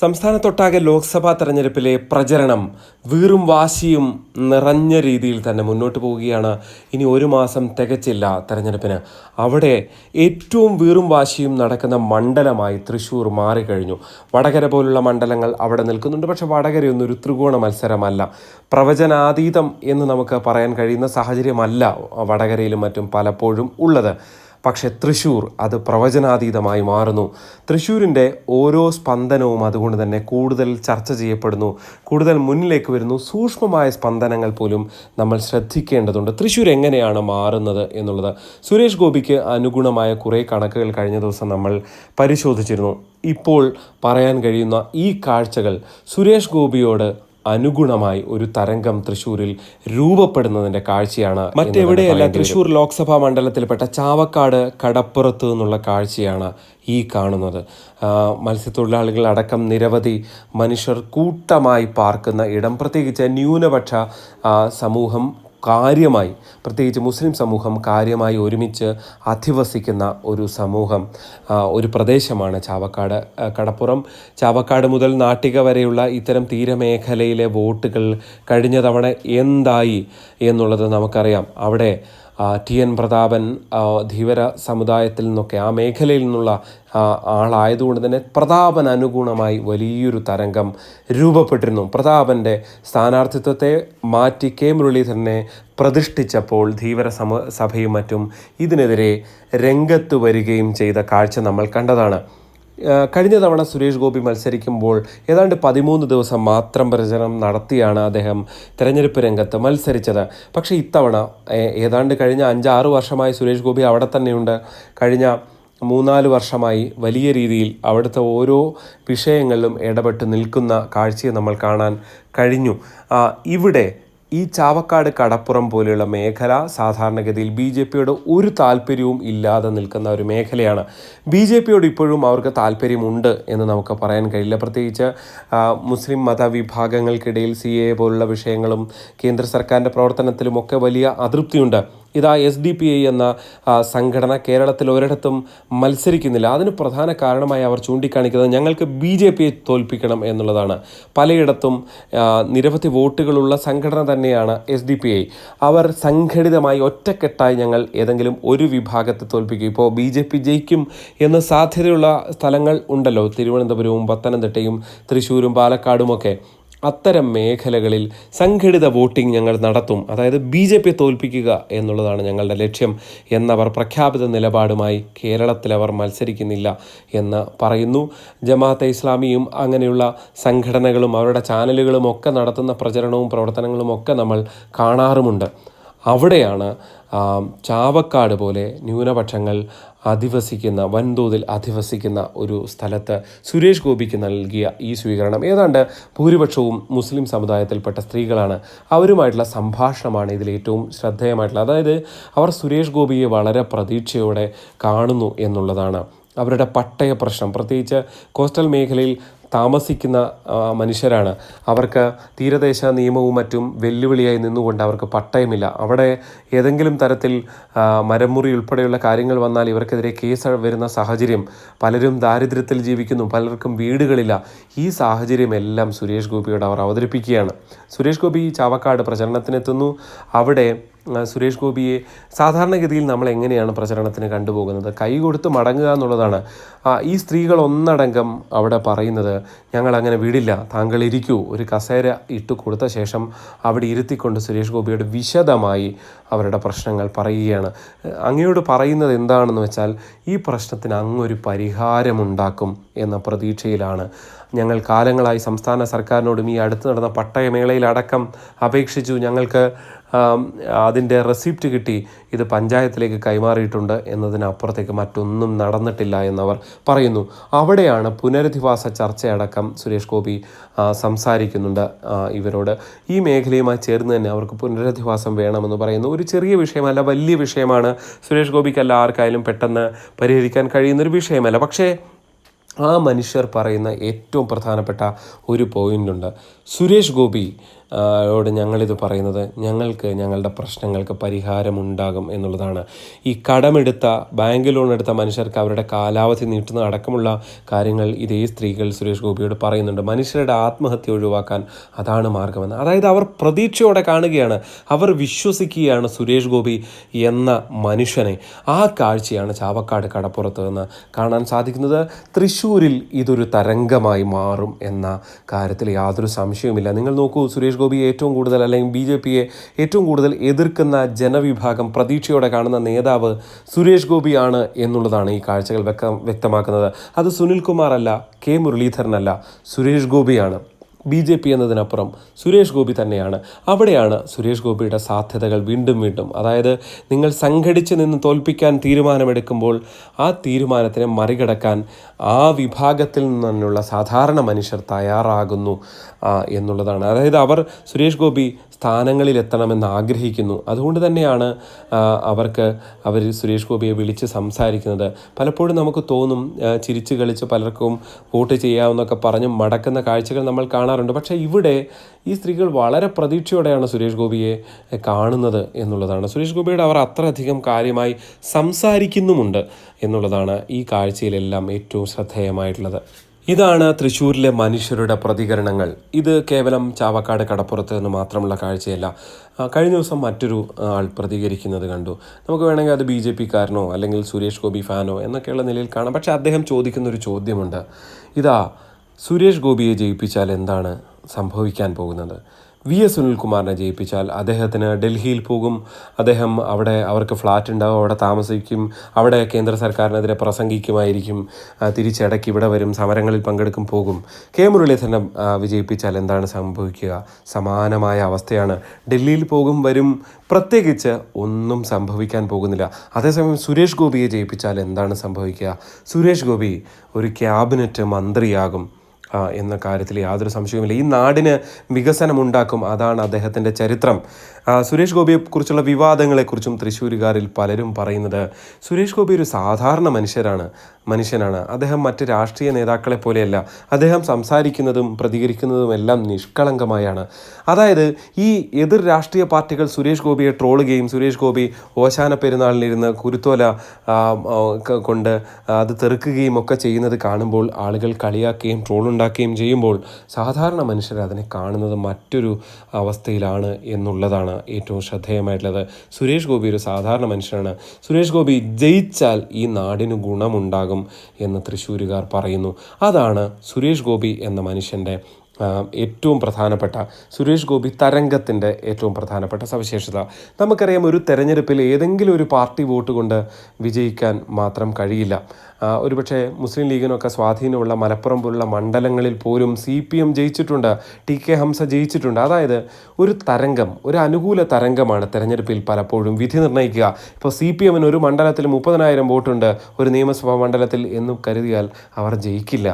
സംസ്ഥാനത്തൊട്ടാകെ ലോക്സഭാ തെരഞ്ഞെടുപ്പിലെ പ്രചരണം വീറും വാശിയും നിറഞ്ഞ രീതിയിൽ തന്നെ മുന്നോട്ട് പോവുകയാണ്. ഇനി ഒരു മാസം തികച്ചില്ല തെരഞ്ഞെടുപ്പിന്. അവിടെ ഏറ്റവും വീറും വാശിയും നടക്കുന്ന മണ്ഡലമായി തൃശ്ശൂർ മാറിക്കഴിഞ്ഞു. വടകര പോലുള്ള മണ്ഡലങ്ങൾ അവിടെ നിൽക്കുന്നുണ്ട്. പക്ഷെ വടകരയൊന്നും ഒരു ത്രികോണ മത്സരമല്ല. പ്രവചനാതീതം എന്ന് നമുക്ക് പറയാൻ കഴിയുന്ന സാഹചര്യമല്ല വടകരയിലും മറ്റും പലപ്പോഴും ഉള്ളത്. പക്ഷേ തൃശ്ശൂർ അത് പ്രവചനാതീതമായി മാറുന്നു. തൃശ്ശൂരിന്റെ ഓരോ സ്പന്ദനവും അതുകൊണ്ട് തന്നെ കൂടുതൽ ചർച്ച ചെയ്യപ്പെടുന്നു. കൂടുതൽ മുന്നിലേക്ക് വരുന്നു. സൂക്ഷ്മമായ സ്പന്ദനങ്ങൾ പോലും നമ്മൾ ശ്രദ്ധിക്കേണ്ടതുണ്ട്. തൃശ്ശൂർ എങ്ങനെയാണ് മാറുന്നത് എന്നുള്ളത്. സുരേഷ് ഗോപിക്ക് അനുഗുണമായ കുറേ കണക്കുകൾ കഴിഞ്ഞ ദിവസം നമ്മൾ പരിശോധിച്ചിരുന്നു. ഇപ്പോൾ പറയാൻ കഴിയുന്ന ഈ കാഴ്ചകൾ സുരേഷ് ഗോപിയോട് അനുഗുണമായി ഒരു തരംഗം തൃശ്ശൂരിൽ രൂപപ്പെടുന്നതിന്റെ കാഴ്ചയാണ് മറ്റെവിടെയല്ല തൃശ്ശൂർ ലോക്സഭാ മണ്ഡലത്തിൽപ്പെട്ട ചാവക്കാട് കടപ്പുറത്ത് നിന്നുള്ള കാഴ്ചയാണ് ഈ കാണുന്നത്. മത്സ്യത്തൊഴിലാളികളടക്കം മത്സ്യത്തൊഴിലാളികൾ അടക്കം നിരവധി മനുഷ്യർ കൂട്ടമായി പാർക്കുന്ന ഇടം. പ്രത്യേകിച്ച് ന്യൂനപക്ഷ സമൂഹം കാര്യമായി പ്രത്യേകിച്ച് മുസ്ലിം സമൂഹം കാര്യമായി ഒരുമിച്ച് അധിവസിക്കുന്ന ഒരു സമൂഹം ഒരു പ്രദേശമാണ് ചാവക്കാട്. കടപ്പുറം. ചാവക്കാട് മുതൽ നാട്ടിക വരെയുള്ള ഇത്തരം തീരമേഖലയിലെ വോട്ടുകൾ കഴിഞ്ഞ തവണ എന്തായി എന്നുള്ളത് നമുക്കറിയാം. അവിടെ ടി എൻ പ്രതാപൻ ധീവര സമുദായത്തിൽ നിന്നൊക്കെ ആ മേഖലയിൽ നിന്നുള്ള ആളായതുകൊണ്ട് തന്നെ പ്രതാപൻ അനുഗുണമായി വലിയൊരു തരംഗം രൂപപ്പെട്ടിരുന്നു. പ്രതാപന്റെ സ്ഥാനാർത്ഥിത്വത്തെ മാറ്റി കെ മുരളീധരനെ പ്രതിഷ്ഠിച്ചപ്പോൾ ധീവര സമ സഭയും മറ്റും ഇതിനെതിരെ രംഗത്ത് വരികയും ചെയ്ത കാഴ്ച നമ്മൾ കണ്ടതാണ്. കഴിഞ്ഞ തവണ സുരേഷ് ഗോപി മത്സരിക്കുമ്പോൾ ഏതാണ്ട് പതിമൂന്ന് ദിവസം മാത്രം പ്രചരണം നടത്തിയാണ് അദ്ദേഹം തെരഞ്ഞെടുപ്പ് രംഗത്ത് മത്സരിച്ചത്. പക്ഷേ ഇത്തവണ ഏതാണ്ട് കഴിഞ്ഞ അഞ്ചാറ് വർഷമായി സുരേഷ് ഗോപി അവിടെ തന്നെയുണ്ട്. കഴിഞ്ഞ മൂന്നാൽ വർഷമായി വലിയ രീതിയിൽ അവിടുത്തെ ഓരോ വിഷയങ്ങളിലും ഇടപെട്ട് നിൽക്കുന്ന കാഴ്ചയെ നമ്മൾ കാണാൻ കഴിഞ്ഞു. ഇവിടെ ഈ ചാവക്കാട് കടപ്പുറം പോലെയുള്ള മേഖല സാധാരണഗതിയിൽ ബി ജെ പിയോട് ഒരു താല്പര്യവും ഇല്ലാതെ നിൽക്കുന്ന ഒരു മേഖലയാണ്. ബി ജെ പിയോട് ഇപ്പോഴും അവർക്ക് താല്പര്യമുണ്ട് എന്ന് നമുക്ക് പറയാൻ കഴിയില്ല. പ്രത്യേകിച്ച് മുസ്ലിം മതവിഭാഗങ്ങൾക്കിടയിൽ സി എ പോലുള്ള വിഷയങ്ങളും കേന്ദ്ര സർക്കാരിന്റെ പ്രവർത്തനത്തിലുമൊക്കെ വലിയ അതൃപ്തിയുണ്ട്. ഇതാ എസ് ഡി പി ഐ എന്ന സംഘടന കേരളത്തിൽ ഒരിടത്തും മത്സരിക്കുന്നില്ല. അതിന് പ്രധാന കാരണമായി അവർ ചൂണ്ടിക്കാണിക്കുന്നത് ഞങ്ങൾക്ക് ബി ജെ പിയെ തോൽപ്പിക്കണം എന്നുള്ളതാണ്. പലയിടത്തും നിരവധി വോട്ടുകളുള്ള സംഘടന തന്നെയാണ് എസ് ഡി പി ഐ അവർ സംഘടിതമായി ഒറ്റക്കെട്ടായി ഞങ്ങൾ ഏതെങ്കിലും ഒരു വിഭാഗത്തെ തോൽപ്പിക്കും. ഇപ്പോൾ ബി ജെ പി ജയിക്കും എന്ന് സാധ്യതയുള്ള സ്ഥലങ്ങൾ ഉണ്ടല്ലോ. തിരുവനന്തപുരവും പത്തനംതിട്ടയും തൃശ്ശൂരും പാലക്കാടുമൊക്കെ. അത്തരം മേഖലകളിൽ സംഘടിത വോട്ടിംഗ് ഞങ്ങൾ നടത്തും. അതായത് ബി ജെ പി തോൽപ്പിക്കുക എന്നുള്ളതാണ് ഞങ്ങളുടെ ലക്ഷ്യം എന്നവർ പ്രഖ്യാപിത നിലപാടുമായി കേരളത്തിൽ അവർ മത്സരിക്കുന്നില്ല എന്ന് പറയുന്നു. ജമാഅത്തെ ഇസ്ലാമിയും അങ്ങനെയുള്ള സംഘടനകളും അവരുടെ ചാനലുകളും ഒക്കെ നടത്തുന്ന പ്രചരണവും പ്രവർത്തനങ്ങളും ഒക്കെ നമ്മൾ കാണാറുമുണ്ട്. അവിടെയാണ് ചാവക്കാട് പോലെ ന്യൂനപക്ഷങ്ങൾ അധിവസിക്കുന്ന വൻതോതിൽ അധിവസിക്കുന്ന ഒരു സ്ഥലത്ത് സുരേഷ് ഗോപിക്ക് നൽകിയ ഈ സ്വീകരണം. ഏതാണ്ട് ഭൂരിപക്ഷവും മുസ്ലിം സമുദായത്തിൽപ്പെട്ട സ്ത്രീകളാണ് അവരുമായിട്ടുള്ള സംഭാഷണമാണ് ഇതിൽ ഏറ്റവും ശ്രദ്ധേയമായിട്ടുള്ളത്. അതായത് അവർ സുരേഷ് ഗോപിയെ വളരെ പ്രതീക്ഷയോടെ കാണുന്നു എന്നുള്ളതാണ് അവരുടെ പട്ടയ പ്രശ്നം. പ്രത്യേകിച്ച് കോസ്റ്റൽ മേഖലയിൽ താമസിക്കുന്ന മനുഷ്യരാണ്. അവർക്ക് തീരദേശ നിയമവും മറ്റും വെല്ലുവിളിയായി നിന്നുകൊണ്ട് അവർക്ക് പട്ടയമില്ല. അവിടെ ഏതെങ്കിലും തരത്തിൽ മരമുറി ഉൾപ്പെടെയുള്ള കാര്യങ്ങൾ വന്നാൽ ഇവർക്കെതിരെ കേസ് വരുന്ന സാഹചര്യം പലരും ദാരിദ്ര്യത്തിൽ ജീവിക്കുന്നു പലർക്കും വീടുകളില്ല. ഈ സാഹചര്യം എല്ലാം സുരേഷ് ഗോപിയോട് അവർ അവതരിപ്പിക്കുകയാണ്. സുരേഷ് ഗോപി ചാവക്കാട് പ്രചരണത്തിനെത്തുന്നു. അവിടെ സുരേഷ് ഗോപിയെ സാധാരണഗതിയിൽ നമ്മൾ എങ്ങനെയാണ് പ്രചരണത്തിന് കണ്ടുപോകുന്നത്? കൈ കൊടുത്ത് മടങ്ങുക എന്നുള്ളതാണ്. ഈ സ്ത്രീകൾ ഒന്നടങ്കം അവിടെ പറയുന്നത് ഞങ്ങൾ അങ്ങനെ വിടില്ല താങ്കൾ ഇരിക്കൂ. ഒരു കസേര ഇട്ട് കൊടുത്ത ശേഷം അവിടെ ഇരുത്തിക്കൊണ്ട് സുരേഷ് ഗോപിയോട് വിശദമായി അവരുടെ പ്രശ്നങ്ങൾ പറയുകയാണ്. അങ്ങയോട് പറയുന്നത് എന്താണെന്ന് വെച്ചാൽ ഈ പ്രശ്നത്തിന് അങ്ങൊരു പരിഹാരമുണ്ടാക്കും എന്ന പ്രതീക്ഷയിലാണ്. ഞങ്ങൾ കാലങ്ങളായി സംസ്ഥാന സർക്കാരിനോടും ഈ അടുത്ത് നടന്ന പട്ടയമേളയിലടക്കം അപേക്ഷിച്ചു. ഞങ്ങൾക്ക് അതിന്റെ റെസിപ്റ്റ് കിട്ടി. ഇത് പഞ്ചായത്തിലേക്ക് കൈമാറിയിട്ടുണ്ട് എന്നതിനപ്പുറത്തേക്ക് മറ്റൊന്നും നടന്നിട്ടില്ല എന്നവർ പറയുന്നു. അവിടെയാണ് പുനരധിവാസ ചർച്ചയടക്കം സുരേഷ് ഗോപി സംസാരിക്കുന്നുണ്ട് ഇവരോട്. ഈ മേഖലയുമായി ചേർന്ന് തന്നെ അവർക്ക് പുനരധിവാസം വേണമെന്ന് പറയുന്നു. ഒരു ചെറിയ വിഷയമല്ല വലിയ വിഷയമാണ്. സുരേഷ് ഗോപിക്കല്ല ആർക്കായാലും പെട്ടെന്ന് പരിഹരിക്കാൻ കഴിയുന്നൊരു വിഷയമല്ല. പക്ഷേ ആ മനുഷ്യർ പറയുന്ന ഏറ്റവും പ്രധാനപ്പെട്ട ഒരു പോയിന്റുണ്ട് സുരേഷ് ഗോപി യോട് ഞങ്ങളിത് പറയുന്നത് ഞങ്ങൾക്ക് ഞങ്ങളുടെ പ്രശ്നങ്ങൾക്ക് പരിഹാരമുണ്ടാകും എന്നുള്ളതാണ്. ഈ കടമെടുത്ത ബാങ്ക് ലോൺ എടുത്ത മനുഷ്യർക്ക് അവരുടെ കാലാവധി നീട്ടുന്ന അടക്കമുള്ള കാര്യങ്ങൾ ഇതേ സ്ത്രീകൾ സുരേഷ് ഗോപിയോട് പറയുന്നുണ്ട്. മനുഷ്യരുടെ ആത്മഹത്യ ഒഴിവാക്കാൻ അതാണ് മാർഗമെന്ന്. അതായത് അവർ പ്രതീക്ഷയോടെ കാണുകയാണ്. അവർ വിശ്വസിക്കുകയാണ് സുരേഷ് ഗോപി എന്ന മനുഷ്യനെ. ആ കാഴ്ചയാണ് ചാവക്കാട് കടപ്പുറത്ത് നിന്ന് കാണാൻ സാധിക്കുന്നത്. തൃശ്ശൂരിൽ ഇതൊരു തരംഗമായി മാറും എന്ന കാര്യത്തിൽ യാതൊരു സംശയവുമില്ല. നിങ്ങൾ നോക്കൂ സുരേഷ് ഗോപി ഏറ്റവും കൂടുതൽ അല്ലെങ്കിൽ ബി ജെ പിയെ ഏറ്റവും കൂടുതൽ എതിർക്കുന്ന ജനവിഭാഗം പ്രതീക്ഷയോടെ കാണുന്ന നേതാവ് സുരേഷ് ഗോപിയാണ് എന്നുള്ളതാണ് ഈ കാഴ്ചകൾ വ്യക്തം വ്യക്തമാക്കുന്നത്. അത് സുനിൽ കുമാർ അല്ല കെ മുരളീധരനല്ല സുരേഷ് ഗോപിയാണ്. ബി ജെ പി എന്നതിനപ്പുറം സുരേഷ് ഗോപി തന്നെയാണ്. അവിടെയാണ് സുരേഷ് ഗോപിയുടെ സാധ്യതകൾ വീണ്ടും വീണ്ടും. അതായത് നിങ്ങൾ സംഘടിച്ച് നിന്ന് തോൽപ്പിക്കാൻ തീരുമാനമെടുക്കുമ്പോൾ ആ തീരുമാനത്തിനെ മറികടക്കാൻ ആ വിഭാഗത്തിൽ നിന്നുള്ള സാധാരണ മനുഷ്യർ തയ്യാറാകുന്നു എന്നുള്ളതാണ്. അതായത് അവർ സുരേഷ് ഗോപി സ്ഥാനങ്ങളിൽ എത്തണമെന്ന് ആഗ്രഹിക്കുന്നു. അതുകൊണ്ട് തന്നെയാണ് അവർക്ക് അവർ സുരേഷ് ഗോപിയെ വിളിച്ച് സംസാരിക്കുന്നത്. പലപ്പോഴും നമുക്ക് തോന്നും ചിരിച്ചു കളിച്ച് പലർക്കും വോട്ട് ചെയ്യാമെന്നൊക്കെ പറഞ്ഞ് മടക്കുന്ന കാഴ്ചകൾ നമ്മൾ കാണാറുണ്ട്. പക്ഷേ ഇവിടെ ഈ സ്ത്രീകൾ വളരെ പ്രതീക്ഷയോടെയാണ് സുരേഷ് ഗോപിയെ കാണുന്നത് എന്നുള്ളതാണ്. സുരേഷ് ഗോപിയുടെ അവർ അത്രയധികം കാര്യമായി സംസാരിക്കുന്നുമുണ്ട് എന്നുള്ളതാണ് ഈ കാഴ്ചയിലെല്ലാം ഏറ്റവും ശ്രദ്ധേയമായിട്ടുള്ളത്. ഇതാണ് തൃശ്ശൂരിലെ മനുഷ്യരുടെ പ്രതികരണങ്ങൾ. ഇത് കേവലം ചാവക്കാട് കടപ്പുറത്ത് നിന്ന് മാത്രമുള്ള കാഴ്ചയല്ല. കഴിഞ്ഞ ദിവസം മറ്റൊരു ആൾ പ്രതികരിക്കുന്നത് കണ്ടു. നമുക്ക് വേണമെങ്കിൽ അത് ബി ജെ പിക്കാരനോ അല്ലെങ്കിൽ സുരേഷ് ഗോപി ഫാനോ എന്നൊക്കെയുള്ള നിലയിൽ കാണാം. പക്ഷേ അദ്ദേഹം ചോദിക്കുന്ന ഒരു ചോദ്യമുണ്ട്. ഇതാ സുരേഷ് ഗോപിയെ ജയിപ്പിച്ചാൽ എന്താണ് സംഭവിക്കാൻ പോകുന്നത്? വി എസ് സുനിൽകുമാറിനെ ജയിപ്പിച്ചാൽ അദ്ദേഹത്തിന് ഡൽഹിയിൽ പോകും. അദ്ദേഹം അവിടെ അവർക്ക് ഫ്ലാറ്റ് ഉണ്ടാവും അവിടെ താമസിക്കും അവിടെ കേന്ദ്ര സർക്കാരിനെതിരെ പ്രസംഗിക്കുമായിരിക്കും. ആ, തിരിച്ചിടയ്ക്ക് ഇവിടെ വരും സമരങ്ങളിൽ പങ്കെടുക്കും പോകും. കെ മുരളീധരനെ വിജയിപ്പിച്ചാൽ എന്താണ് സംഭവിക്കുക? സമാനമായ അവസ്ഥയാണ്. ഡൽഹിയിൽ പോകും വരും പ്രത്യേകിച്ച് ഒന്നും സംഭവിക്കാൻ പോകുന്നില്ല. അതേസമയം സുരേഷ് ഗോപിയെ ജയിപ്പിച്ചാൽ എന്താണ് സംഭവിക്കുക? സുരേഷ് ഗോപി ഒരു ക്യാബിനറ്റ് മന്ത്രിയാകും. എന്ന കാര്യത്തിൽ യാതൊരു സംശയവുമില്ല. ഈ നാടിന് വികസനമുണ്ടാക്കും. അതാണ് അദ്ദേഹത്തിന്റെ ചരിത്രം. സുരേഷ് ഗോപിയെക്കുറിച്ചുള്ള വിവാദങ്ങളെക്കുറിച്ചും തൃശ്ശൂരുകാരിൽ പലരും പറയുന്നത് സുരേഷ് ഗോപി ഒരു സാധാരണ മനുഷ്യരാണ് മനുഷ്യനാണ്. അദ്ദേഹം മറ്റ് രാഷ്ട്രീയ നേതാക്കളെ പോലെയല്ല. അദ്ദേഹം സംസാരിക്കുന്നതും പ്രതികരിക്കുന്നതും എല്ലാം നിഷ്കളങ്കമായാണ്. അതായത് ഈ എതിർ രാഷ്ട്രീയ പാർട്ടികൾ സുരേഷ് ഗോപിയെ ട്രോളുകയും സുരേഷ് ഗോപി ഓശാന പെരുന്നാളിലിരുന്ന് കുരുത്തോല കൊണ്ട് അത് തെറുക്കുകയും ഒക്കെ ചെയ്യുന്നത് കാണുമ്പോൾ ആളുകൾ കളിയാക്കുകയും ട്രോളുണ്ടാക്കുകയും ചെയ്യുമ്പോൾ സാധാരണ മനുഷ്യർ അതിനെ കാണുന്നത് മറ്റൊരു അവസ്ഥയിലാണ് എന്നുള്ളതാണ്. ഏറ്റവും ശ്രദ്ധേയമായിട്ടുള്ളത്. സുരേഷ് ഗോപി ഒരു സാധാരണ മനുഷ്യനാണ്. സുരേഷ് ഗോപി ജയിച്ചാൽ ഈ നാടിന് ഗുണമുണ്ടാകും എന്ന് തൃശ്ശൂരുകാർ പറയുന്നു. അതാണ് സുരേഷ് ഗോപി എന്ന മനുഷ്യന്റെ ഏറ്റവും പ്രധാനപ്പെട്ട സുരേഷ് ഗോപി തരംഗത്തിന്റെ ഏറ്റവും പ്രധാനപ്പെട്ട സവിശേഷത. നമുക്കറിയാം ഒരു തെരഞ്ഞെടുപ്പിൽ ഏതെങ്കിലും ഒരു പാർട്ടി വോട്ട് കൊണ്ട് വിജയിക്കാൻ മാത്രം കഴിയില്ല. ഒരുപക്ഷെ മുസ്ലിം ലീഗിനൊക്കെ സ്വാധീനമുള്ള മലപ്പുറം പോലുള്ള മണ്ഡലങ്ങളിൽ പോലും സി പി എം ജയിച്ചിട്ടുണ്ട് ടി കെ ഹംസ ജയിച്ചിട്ടുണ്ട്. അതായത് ഒരു തരംഗം ഒരു അനുകൂല തരംഗമാണ് തെരഞ്ഞെടുപ്പിൽ പലപ്പോഴും വിധി നിർണയിക്കുക. ഇപ്പോൾ സി പി എമ്മിന് ഒരു മണ്ഡലത്തിൽ മുപ്പതിനായിരം വോട്ടുണ്ട് ഒരു നിയമസഭാ മണ്ഡലത്തിൽ എന്നും കരുതിയാൽ അവർ ജയിക്കില്ല.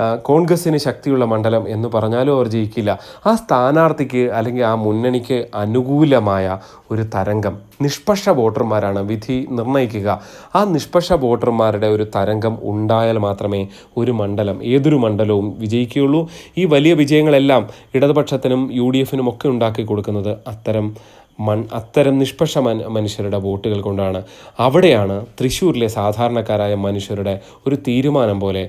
ആ, കോൺഗ്രസ്സിന് ശക്തിയുള്ള മണ്ഡലം എന്ന് പറഞ്ഞാലും അവർ ജയിക്കില്ല. ആ സ്ഥാനാർത്ഥിക്ക് അല്ലെങ്കിൽ ആ മുന്നണിക്ക് അനുകൂലമായ ഒരു തരംഗം. നിഷ്പക്ഷ വോട്ടർമാരാണ് വിധി നിർണയിക്കുക. ആ നിഷ്പക്ഷ വോട്ടർമാരുടെ ഒരു തരംഗം ഉണ്ടായാൽ മാത്രമേ ഒരു മണ്ഡലം ഏതൊരു മണ്ഡലവും വിജയിക്കുകയുള്ളൂ. ഈ വലിയ വിജയങ്ങളെല്ലാം ഇടതുപക്ഷത്തിനും യു ഡി എഫിനും ഒക്കെ ഉണ്ടാക്കി കൊടുക്കുന്നത് അത്തരം മൺ അത്തരം നിഷ്പക്ഷ മനുഷ്യരുടെ വോട്ടുകൾ കൊണ്ടാണ് അവിടെയാണ് തൃശ്ശൂരിലെ സാധാരണക്കാരായ മനുഷ്യരുടെ ഒരു തീരുമാനം പോലെ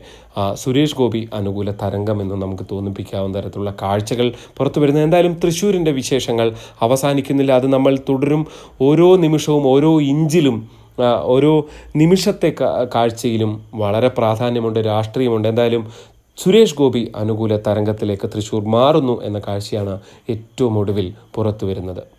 സുരേഷ് ഗോപി അനുകൂല തരംഗം എന്ന് നമുക്ക് തോന്നിപ്പിക്കാവുന്ന തരത്തിലുള്ള കാഴ്ചകൾ പുറത്തു വരുന്നത്. എന്തായാലും തൃശ്ശൂരിന്റെ വിശേഷങ്ങൾ അവസാനിക്കുന്നില്ല. അത് നമ്മൾ തുടരും ഓരോ നിമിഷവും ഓരോ ഇഞ്ചിലും ഓരോ നിമിഷത്തെ കാഴ്ചയിലും വളരെ പ്രാധാന്യമുണ്ട് രാഷ്ട്രീയമുണ്ട്. എന്തായാലും സുരേഷ് ഗോപി അനുകൂല തരംഗത്തിലേക്ക് തൃശ്ശൂർ മാറുന്നു എന്ന കാഴ്ചയാണ് ഏറ്റവും ഒടുവിൽ പുറത്തു വരുന്നത്.